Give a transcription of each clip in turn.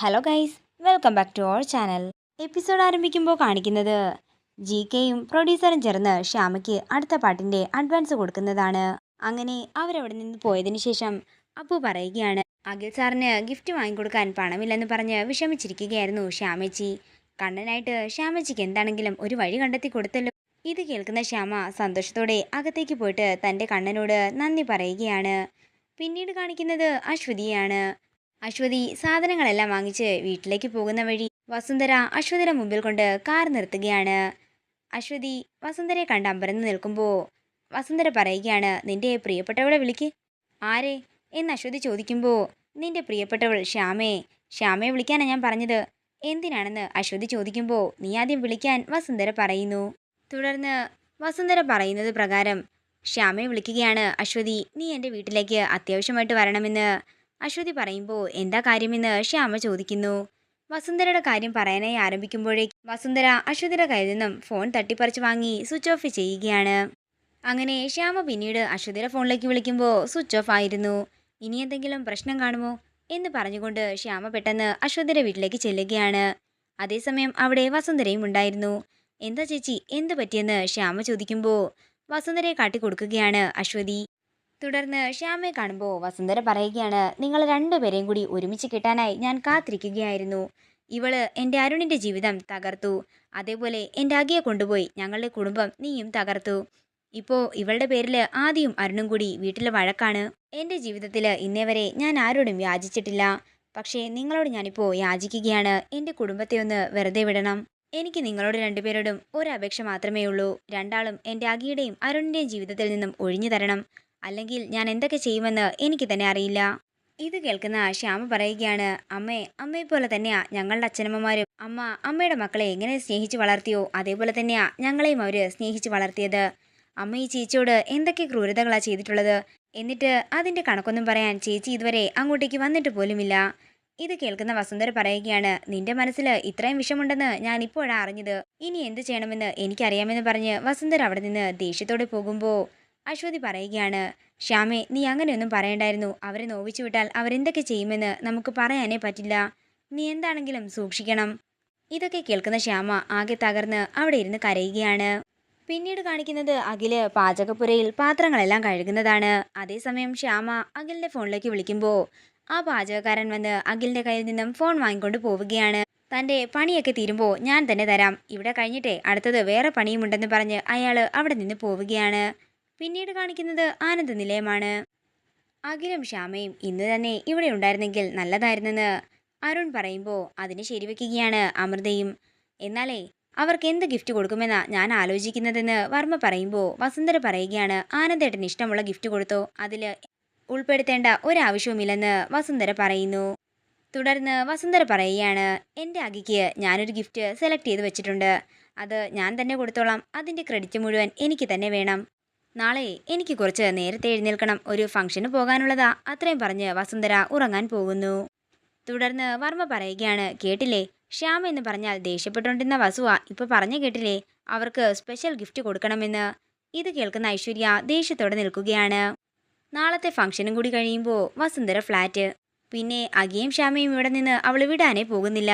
Hello guys welcome back to our channel episode ആരംഭിക്കുമ്പോൾ കാണിക്കുന്നത് G കെയും പ്രൊഡ്യൂസറും ചേർന്ന് ശ്യാമയ്ക്ക് അടുത്ത പാട്ടിന്റെ അഡ്വാൻസ് കൊടുക്കുന്നതാണ്. അങ്ങനെ അവരവിടെ നിന്ന് പോയതിന് ശേഷം അപ്പു പറയുകയാണ് അഖിൽ സാറിന് ഗിഫ്റ്റ് വാങ്ങിക്കൊടുക്കാൻ പണമില്ലെന്ന് പറഞ്ഞ് വിഷമിച്ചിരിക്കുകയായിരുന്നു ശ്യാമച്ചി. കണ്ണനായിട്ട് ശ്യാമച്ചിക്ക് എന്താണെങ്കിലും ഒരു വഴി കണ്ടെത്തി കൊടുത്തല്ലോ. ഇത് കേൾക്കുന്ന ശ്യാമ സന്തോഷത്തോടെ അകത്തേക്ക് പോയിട്ട് തന്റെ കണ്ണനോട് നന്ദി പറയുകയാണ്. പിന്നീട് കാണിക്കുന്നത് അശ്വതിയാണ്. അശ്വതി സാധനങ്ങളെല്ലാം വാങ്ങിച്ച് വീട്ടിലേക്ക് പോകുന്ന വഴി വസുന്ധര അശ്വതിയുടെ മുമ്പിൽ കൊണ്ട് കാർ നിർത്തുകയാണ്. അശ്വതി വസുന്ധരയെ കണ്ട് അമ്പരന്ന് നിൽക്കുമ്പോൾ വസുന്ധര പറയുകയാണ് നിന്റെ പ്രിയപ്പെട്ടവളെ വിളിക്ക്. ആരെ? എന്ന് അശ്വതി ചോദിക്കുമ്പോൾ നിന്റെ പ്രിയപ്പെട്ടവൾ ശ്യാമയെ ശ്യാമയെ വിളിക്കാനാണ് ഞാൻ പറഞ്ഞത്. എന്തിനാണെന്ന്? അശ്വതി ചോദിക്കുമ്പോൾ നീ ആദ്യം വിളിക്കാൻ വസുന്ധര പറയുന്നു. തുടർന്ന് വസുന്ധര പറയുന്നത് പ്രകാരം ശ്യാമയെ വിളിക്കുകയാണ് അശ്വതി നീ എന്റെ വീട്ടിലേക്ക് അത്യാവശ്യമായിട്ട് വരണമെന്ന്. അശ്വതി പറയുമ്പോൾ എന്താ കാര്യമെന്ന് ശ്യാമ ചോദിക്കുന്നു. വസുന്ധരയുടെ കാര്യം പറയാനായി ആരംഭിക്കുമ്പോഴേക്ക് വസുന്ധര അശ്വതിയുടെ കയ്യിൽ നിന്നും ഫോൺ തട്ടിപ്പറിച്ച് വാങ്ങി സ്വിച്ച് ഓഫ് ചെയ്യുകയാണ്. അങ്ങനെ ശ്യാമ പിന്നീട് അശ്വതിയുടെ ഫോണിലേക്ക് വിളിക്കുമ്പോൾ സ്വിച്ച് ഓഫ് ആയിരുന്നു. ഇനി എന്തെങ്കിലും പ്രശ്നം കാണുമോ? എന്ന് പറഞ്ഞുകൊണ്ട് ശ്യാമ പെട്ടെന്ന് അശ്വതിയുടെ വീട്ടിലേക്ക് ചെല്ലുകയാണ്. അതേസമയം അവിടെ വസുന്ധരയും ഉണ്ടായിരുന്നു. എന്താ ചേച്ചി? എന്ത് പറ്റിയെന്ന്? ശ്യാമ ചോദിക്കുമ്പോൾ വസുന്ധരയെ കാട്ടിക്കൊടുക്കുകയാണ് അശ്വതി. തുടർന്ന് ശ്യാമയെ കാണുമ്പോൾ വസുന്ധര പറയുകയാണ് നിങ്ങൾ രണ്ടുപേരെയും കൂടി ഒരുമിച്ച് കിട്ടാനായി ഞാൻ കാത്തിരിക്കുകയായിരുന്നു. ഇവൾ എന്റെ അരുണിന്റെ ജീവിതം തകർത്തു. അതേപോലെ എന്റെ അകിയെ കൊണ്ടുപോയി ഞങ്ങളുടെ കുടുംബം നീയും തകർത്തു. ഇപ്പോൾ ഇവളുടെ പേരിൽ ആദ്യം അരുണും കൂടി വീട്ടിൽ വഴക്കാണ്. എന്റെ ജീവിതത്തിൽ ഇന്നേ വരെ ഞാൻ ആരോടും യാചിച്ചിട്ടില്ല. പക്ഷേ നിങ്ങളോട് ഞാനിപ്പോൾ യാചിക്കുകയാണ്. എന്റെ കുടുംബത്തെ ഒന്ന് വെറുതെ വിടണം. എനിക്ക് നിങ്ങളോട് രണ്ടുപേരോടും ഒരു അപേക്ഷ മാത്രമേ ഉള്ളൂ. രണ്ടാളും എന്റെ അകിയുടെയും അരുണിന്റെയും ജീവിതത്തിൽ നിന്നും ഒഴിഞ്ഞു തരണം. അല്ലെങ്കിൽ ഞാൻ എന്തൊക്കെ ചെയ്യുമെന്ന് എനിക്ക് തന്നെ അറിയില്ല. ഇത് കേൾക്കുന്ന ശ്യാമ പറയുകയാണ് അമ്മേ അമ്മയെ പോലെ തന്നെയാ ഞങ്ങളുടെ അച്ഛനമ്മമാരും. അമ്മ അമ്മയുടെ മക്കളെ എങ്ങനെ സ്നേഹിച്ച് വളർത്തിയോ? അതേപോലെ തന്നെയാ ഞങ്ങളെയും അവർ സ്നേഹിച്ച് വളർത്തിയത്. അമ്മ ഈ ചേച്ചിയോട് എന്തൊക്കെ ക്രൂരതകളാണ് ചെയ്തിട്ടുള്ളത്? എന്നിട്ട് അതിന്റെ കണക്കൊന്നും പറയാൻ ചേച്ചി ഇതുവരെ അങ്ങോട്ടേക്ക് വന്നിട്ട് പോലുമില്ല. ഇത് കേൾക്കുന്ന വസുന്ധര പറയുകയാണ് നിന്റെ മനസ്സിൽ ഇത്രയും വിഷമുണ്ടെന്ന് ഞാൻ ഇപ്പോഴാണ് അറിഞ്ഞത്. ഇനി എന്ത് ചെയ്യണമെന്ന് എനിക്കറിയാമെന്ന് പറഞ്ഞ് വസുന്ധര അവിടെ നിന്ന് ദേഷ്യത്തോടെ പോകുമ്പോൾ അശ്വതി പറയുകയാണ് ശ്യാമേ നീ അങ്ങനെയൊന്നും പറയണ്ടായിരുന്നു. അവരെ നോവിച്ചു വിട്ടാൽ അവരെന്തൊക്കെ ചെയ്യുമെന്ന് നമുക്ക് പറയാനേ പറ്റില്ല. നീ എന്താണെങ്കിലും സൂക്ഷിക്കണം. ഇതൊക്കെ കേൾക്കുന്ന ശ്യാമ ആകെ തകർന്ന് അവിടെ ഇരുന്ന് കരയുകയാണ്. പിന്നീട് കാണിക്കുന്നത് അഖിൽ പാചകപ്പുരയിൽ പാത്രങ്ങളെല്ലാം കഴുകുന്നതാണ്. അതേസമയം ശ്യാമ അഖിലിന്റെ ഫോണിലേക്ക് വിളിക്കുമ്പോൾ ആ പാചകക്കാരൻ വന്ന് അഖിലിന്റെ കയ്യിൽ നിന്നും ഫോൺ വാങ്ങിക്കൊണ്ട് പോവുകയാണ്. തന്റെ പണിയൊക്കെ തീരുമ്പോൾ ഞാൻ തന്നെ തരാം. ഇവിടെ കഴിഞ്ഞിട്ടേ അടുത്തത് വേറെ പണിയുമുണ്ടെന്ന് പറഞ്ഞ് അയാൾ അവിടെ നിന്ന് പോവുകയാണ്. പിന്നീട് കാണിക്കുന്നത് ആനന്ദ നിലയമാണ്. അഖിലും ശ്യാമയും ഇന്ന് തന്നെ ഇവിടെ ഉണ്ടായിരുന്നെങ്കിൽ നല്ലതായിരുന്നെന്ന് അരുൺ പറയുമ്പോൾ അതിന് ശരിവെക്കുകയാണ് അമൃതയും. എന്നാലേ അവർക്ക് എന്ത് ഗിഫ്റ്റ് കൊടുക്കുമെന്ന ഞാൻ ആലോചിക്കുന്നതെന്ന് വർമ്മ പറയുമ്പോൾ വസുന്ധര പറയുകയാണ് ആനന്ദേട്ടന് ഇഷ്ടമുള്ള ഗിഫ്റ്റ് കൊടുത്തോ? അതിൽ ഉൾപ്പെടുത്തേണ്ട ഒരാവശ്യവുമില്ലെന്ന് വസുന്ധര പറയുന്നു. തുടർന്ന് വസുന്ധര പറയുകയാണ് എന്റെ അഖിക്ക് ഞാനൊരു ഗിഫ്റ്റ് സെലക്ട് ചെയ്ത് വെച്ചിട്ടുണ്ട്. അത് ഞാൻ തന്നെ കൊടുത്തോളാം. അതിന്റെ ക്രെഡിറ്റ് മുഴുവൻ എനിക്ക് തന്നെ വേണം. നാളെ എനിക്ക് കുറച്ച് നേരത്തെ എഴുന്നേൽക്കണം. ഒരു ഫംഗ്ഷന് പോകാനുള്ളതാ. അത്രയും പറഞ്ഞ് വസുന്ധര ഉറങ്ങാൻ പോകുന്നു. തുടർന്ന് വർമ്മ പറയുകയാണ് കേട്ടില്ലേ? ശ്യാം എന്ന് പറഞ്ഞാൽ ദേഷ്യപ്പെട്ടുകൊണ്ടിരുന്ന വസുവ. ഇപ്പൊ പറഞ്ഞു കേട്ടില്ലേ? അവർക്ക് സ്പെഷ്യൽ ഗിഫ്റ്റ് കൊടുക്കണമെന്ന്. ഇത് കേൾക്കുന്ന ഐശ്വര്യ ദേഷ്യത്തോടെ നിൽക്കുകയാണ്. നാളത്തെ ഫംഗ്ഷനും കൂടി കഴിയുമ്പോൾ വസുന്ധര ഫ്ലാറ്റ്. പിന്നെ അകിയും ശ്യാമയും ഇവിടെ നിന്ന് അവൾ വിടാനേ പോകുന്നില്ല.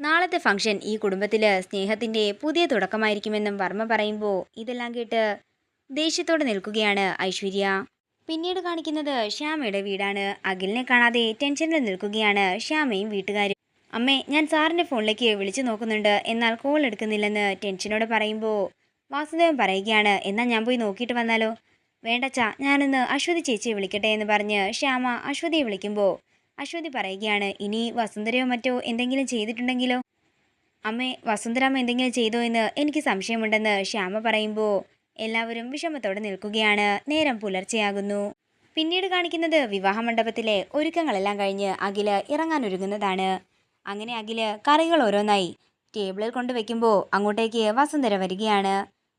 നാളത്തെ ഫംഗ്ഷൻ ഈ കുടുംബത്തിൽ സ്നേഹത്തിന്റെ പുതിയ തുടക്കമായിരിക്കുമെന്നും വർമ്മ പറയുമ്പോൾ ഇതെല്ലാം കേട്ട് ദേഷ്യത്തോടെ നിൽക്കുകയാണ് ഐശ്വര്യ. പിന്നീട് കാണിക്കുന്നത് ശ്യാമയുടെ വീടാണ്. അഖിലിനെ കാണാതെ ടെൻഷനിൽ നിൽക്കുകയാണ് ശ്യാമയും വീട്ടുകാരും. അമ്മേ ഞാൻ സാറിന്റെ ഫോണിലേക്ക് വിളിച്ചു നോക്കുന്നുണ്ട്. എന്നാൽ കോൾ എടുക്കുന്നില്ലെന്ന് ടെൻഷനോടെ പറയുമ്പോൾ വാസുദേവൻ പറയുകയാണ് എന്നാൽ ഞാൻ പോയി നോക്കിയിട്ട് വന്നാലോ? വേണ്ടച്ചാ ഞാനൊന്ന് അശ്വതി ചേച്ചിയെ വിളിക്കട്ടെ എന്ന് പറഞ്ഞ് ശ്യാമ അശ്വതിയെ വിളിക്കുമ്പോൾ അശ്വതി പറയുകയാണ് ഇനി വസുന്ധരയോ മറ്റോ എന്തെങ്കിലും ചെയ്തിട്ടുണ്ടെങ്കിലോ? അമ്മേ വസുന്ധരാമ്മ എന്തെങ്കിലും ചെയ്തോ എന്ന് എനിക്ക് സംശയമുണ്ടെന്ന് ശ്യാമ പറയുമ്പോൾ എല്ലാവരും വിഷമത്തോടെ നിൽക്കുകയാണ്. നേരം പുലർച്ചെയാകുന്നു. പിന്നീട് കാണിക്കുന്നത് വിവാഹമണ്ഡപത്തിലെ ഒരുക്കങ്ങളെല്ലാം കഴിഞ്ഞ് അഖിൽ ഇറങ്ങാനൊരുങ്ങുന്നതാണ് അങ്ങനെ അഖിൽ കറികൾ ഓരോന്നായി. ടേബിളിൽ കൊണ്ടുവയ്ക്കുമ്പോൾ അങ്ങോട്ടേക്ക് വസുന്ധര വരികയാണ്.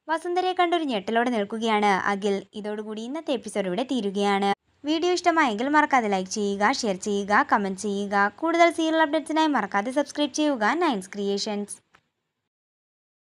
വസുന്ധരയെ കണ്ടൊരു ഞെട്ടലോടെ നിൽക്കുകയാണ് അഖിൽ. ഇതോടുകൂടി ഇന്നത്തെ എപ്പിസോഡ് ഇവിടെ തീരുകയാണ്. വീഡിയോ ഇഷ്ടമായെങ്കിൽ മറക്കാതെ ലൈക്ക് ചെയ്യുക ഷെയർ ചെയ്യുക കമന്റ് ചെയ്യുക. കൂടുതൽ സീരിയൽ അപ്ഡേറ്റ്സിനായി മറക്കാതെ സബ്സ്ക്രൈബ് ചെയ്യുക. നയൻസ് ക്രിയേഷൻസ്